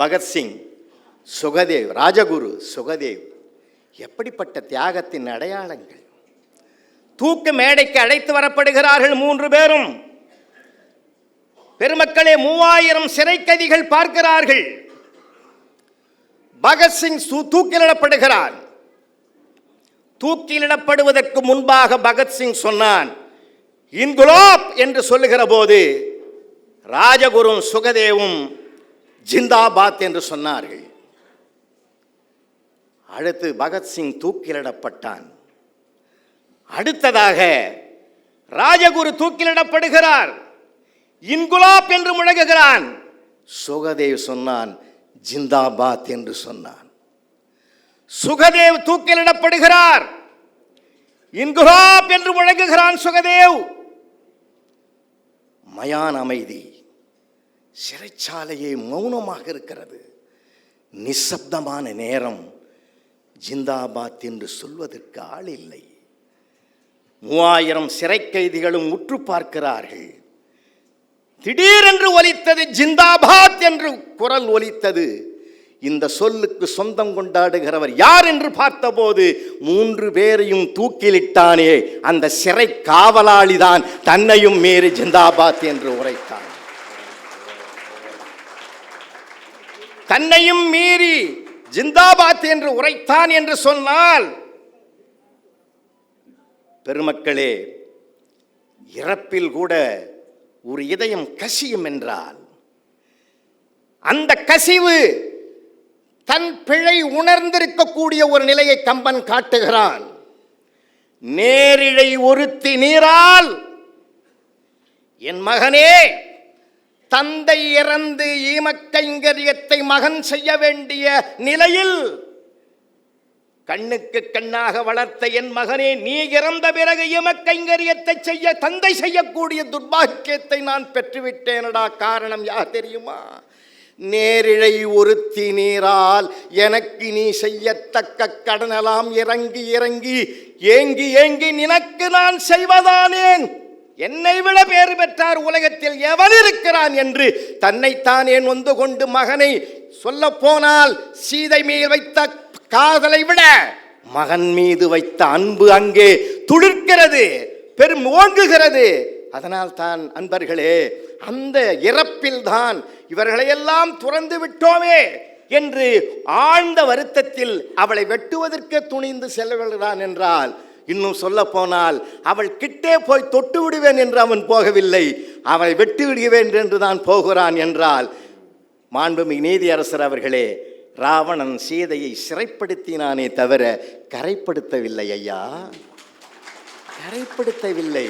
பகத்சிங் சுகதேவ் ராஜகுரு சுகதேவ் எப்படிப்பட்ட தியாகத்தின் அடையாளங்கள்? தூக்கு மேடைக்கு அழைத்து வரப்படுகிறார்கள் மூன்று பேரும். பெருமக்களே மூவாயிரம் சிறை கைதிகள் பார்க்கிறார்கள் பகத்சிங் சு- தூக்கிலிடப்படுகிறான். தூக்கிலிடப்படுவதற்கு முன்பாக பகத்சிங் சொன்னான் இன்குலாப் என்று சொல்லுகிற போது ராஜகுரும் சுகதேவும் ஜிந்தாபாத் என்று சொன்னார்கள். அடுத்து பகத்சிங் தூக்கிலிடப்பட்டான். அடுத்ததாக ராஜகுரு தூக்கிலிடப்படுகிறார். இன்குலாப் என்று முழங்குகிறான். சுகதேவ் சொன்னான் ஜிந்தாபாத் என்று சொன்னான். சுகதேவ் தூக்கிலிடப்படுகிறார். இன்குலாப் என்று முழங்குகிறான் சுகதேவ். மயான் அமைதி. சிறைச்சாலையே மௌனமாக இருக்கிறது. நிசப்தமான நேரம் ஜிந்தாபாத் என்று சொல்வதற்கு ஆள் இல்லை. மூவாயிரம் சிறை கைதிகளும் உற்று பார்க்கிறார்கள். திடீரென்று ஒலித்தது ஜிந்தாபாத் என்று குரல் ஒலித்தது. இந்த சொல்லுக்கு சொந்தம் கொண்டாடுகிறவர் யார் என்று பார்த்தபோது மூன்று பேரையும் தூக்கிலிட்டானே. அந்த சிறை காவலாளிதான் தன்னையும் மீறி ஜிந்தாபாத் என்று உரைத்தான். தன்னையும் மீறி ஜிந்தாபாத் என்று உரைத்தான் என்று சொன்னால் பெருமக்களே இறப்பில் கூட ஒரு இதயம் கசியும் என்றால் அந்த கசிவு தன் பிழை உணர்ந்திருக்கக்கூடிய ஒரு நிலையை கம்பன் காட்டுகிறான். நேரிழை ஒருத்தி நீரால் என் மகனே தந்தை இறந்து ஈமக்கைங்கரியத்தை மகன் செய்ய வேண்டிய நிலையில் கண்ணுக்கு கண்ணாக வளர்த்த என் மகனே நீ இறந்த பிறகு ஈமக்கைங்கரியத்தை செய்ய தந்தை செய்யக்கூடிய துர்பாக்கியத்தை நான் பெற்றுவிட்டேனடா. காரணம் யார் தெரியுமா? நேரிழை ஒருத்தி நீரால் எனக்கு நீ செய்யத்தக்க கடனெல்லாம் இறங்கி இறங்கி ஏங்கி ஏங்கி நினக்கு நான் செய்வதானேன்? என்னை விட பேறு பெற்றார் உலகத்தில் எவன் இருக்கிறான் என்று தன்னைத்தானே நொந்து கொண்டு மகனை சொல்ல போனால் சீதை மேல் வைத்த காதலை விட மகன் மீது வைத்த அன்பு அங்கே துளிர்க்கிறது பெரும் ஓங்குகிறது. அதனால் தான் அன்பர்களே அந்த இறப்பில் தான் இவர்களையெல்லாம் துறந்து விட்டோமே என்று ஆழ்ந்த வருத்தத்தில் அவளை வெட்டுவதற்கு துணிந்து செல்லுகிறான் என்றால் இன்னும் சொல்ல போனால் அவள் கிட்டே போய் தொட்டு விடுவேன் என்று அவன் போகவில்லை. அவளை வெட்டி விடுவேன் என்று தான் போகிறான் என்றால் மாண்புமிகு நீதியரசர் அவர்களே ராவணன் சீதையை சிறைப்படுத்தினானே தவிர கரைப்படுத்தவில்லை ஐயா. கரைப்படுத்தவில்லை.